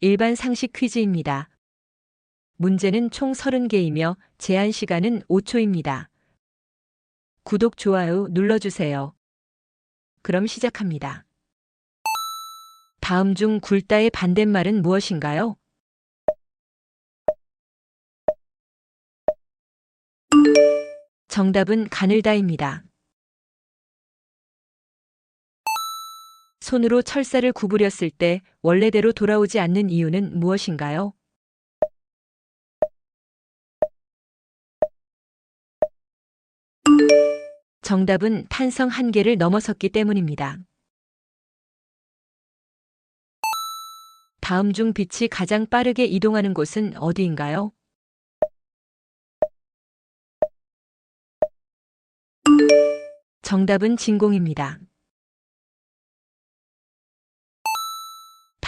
일반 상식 퀴즈입니다. 문제는 총 30개이며 제한 시간은 5초입니다. 구독, 좋아요 눌러주세요. 그럼 시작합니다. 다음 중 굴다의 반대말은 무엇인가요? 정답은 가늘다입니다. 손으로 철사를 구부렸을 때 원래대로 돌아오지 않는 이유는 무엇인가요? 정답은 탄성 한계를 넘어섰기 때문입니다. 다음 중 빛이 가장 빠르게 이동하는 곳은 어디인가요? 정답은 진공입니다.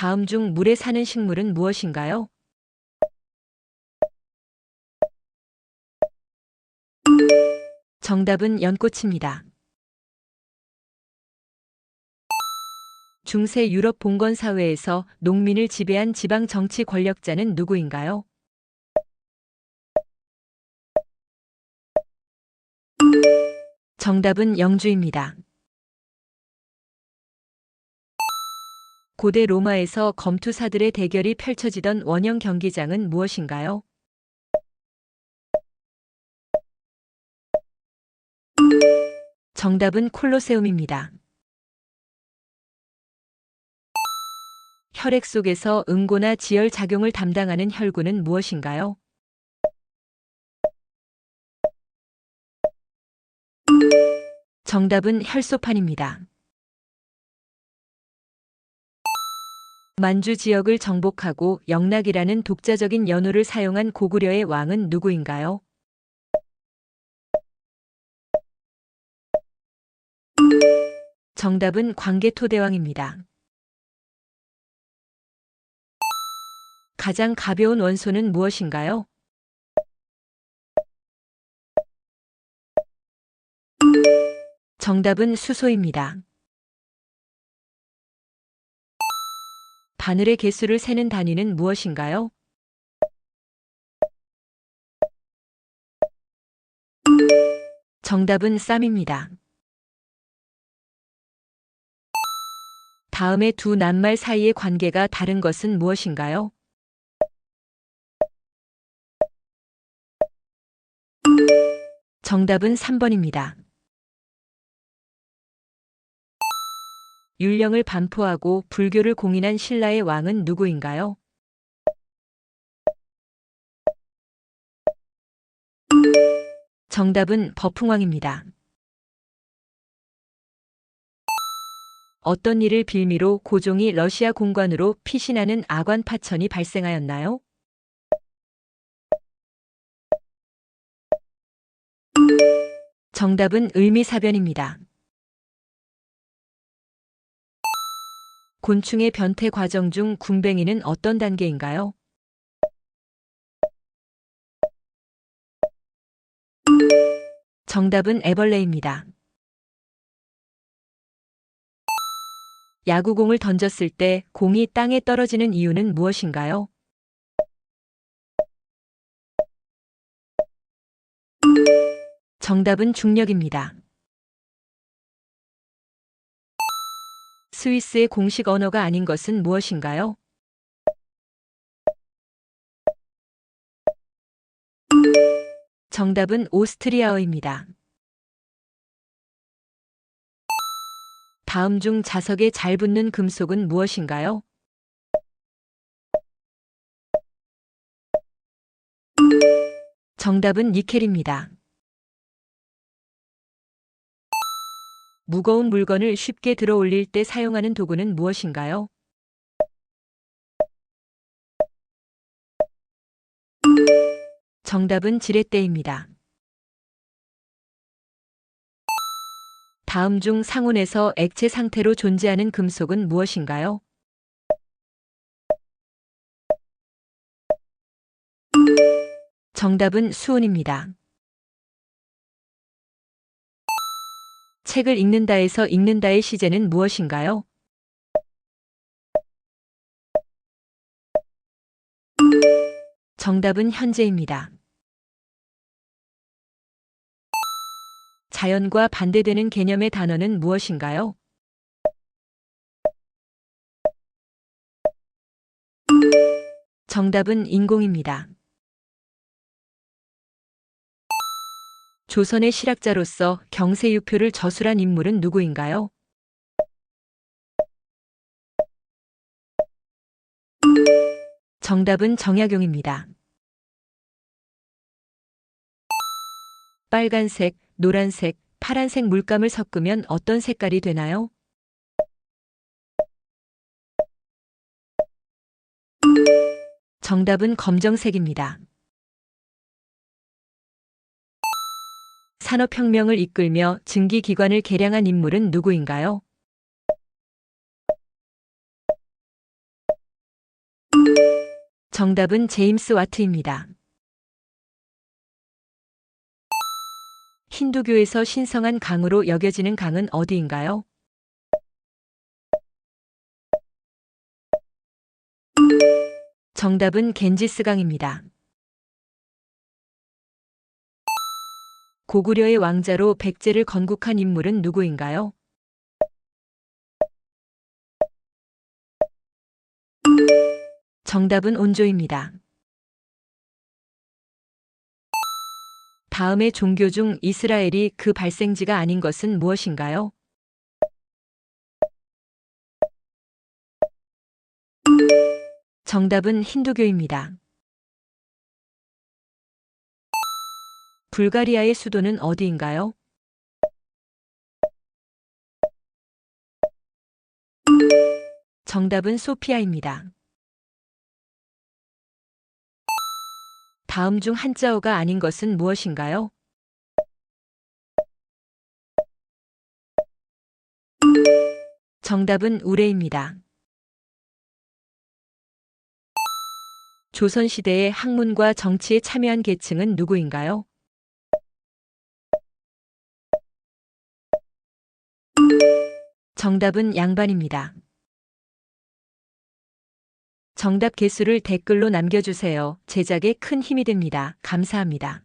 다음 중 물에 사는 식물은 무엇인가요? 정답은 연꽃입니다. 중세 유럽 봉건 사회에서 농민을 지배한 지방 정치 권력자는 누구인가요? 정답은 영주입니다. 고대 로마에서 검투사들의 대결이 펼쳐지던 원형 경기장은 무엇인가요? 정답은 콜로세움입니다. 혈액 속에서 응고나 지혈 작용을 담당하는 혈구는 무엇인가요? 정답은 혈소판입니다. 만주 지역을 정복하고 영락이라는 독자적인 연호를 사용한 고구려의 왕은 누구인가요? 정답은 광개토대왕입니다. 가장 가벼운 원소는 무엇인가요? 정답은 수소입니다. 바늘의 개수를 세는 단위는 무엇인가요? 정답은 쌈입니다. 다음의 두 낱말 사이의 관계가 다른 것은 무엇인가요? 정답은 3번입니다. 율령을 반포하고 불교를 공인한 신라의 왕은 누구인가요? 정답은 버풍왕입니다. 어떤 일을 빌미로 고종이 러시아 공관으로 피신하는 아관 파천이 발생하였나요? 정답은 을미사변입니다. 곤충의 변태 과정 중 군뱅이는 어떤 단계인가요? 정답은 애벌레입니다. 야구공을 던졌을 때 공이 땅에 떨어지는 이유는 무엇인가요? 정답은 중력입니다. 스위스의 공식 언어가 아닌 것은 무엇인가요? 정답은 오스트리아어입니다. 다음 중 자석에 잘 붙는 금속은 무엇인가요? 정답은 니켈입니다. 무거운 물건을 쉽게 들어 올릴 때 사용하는 도구는 무엇인가요? 정답은 지렛대입니다. 다음 중 상온에서 액체 상태로 존재하는 금속은 무엇인가요? 정답은 수온입니다. 책을 읽는다에서 읽는다의 시제는 무엇인가요? 정답은 현재입니다. 자연과 반대되는 개념의 단어는 무엇인가요? 정답은 인공입니다. 조선의 실학자로서 경세유표를 저술한 인물은 누구인가요? 정답은 정약용입니다. 빨간색, 노란색, 파란색 물감을 섞으면 어떤 색깔이 되나요? 정답은 검정색입니다. 산업혁명을 이끌며 증기기관을 개량한 인물은 누구인가요? 정답은 제임스 와트입니다. 힌두교에서 신성한 강으로 여겨지는 강은 어디인가요? 정답은 겐지스강입니다. 고구려의 왕자로 백제를 건국한 인물은 누구인가요? 정답은 온조입니다. 다음의 종교 중 이스라엘이 그 발생지가 아닌 것은 무엇인가요? 정답은 힌두교입니다. 불가리아의 수도는 어디인가요? 정답은 소피아입니다. 다음 중 한자어가 아닌 것은 무엇인가요? 정답은 우레입니다. 조선시대의 학문과 정치에 참여한 계층은 누구인가요? 정답은 양반입니다. 정답 개수를 댓글로 남겨주세요. 제작에 큰 힘이 됩니다. 감사합니다.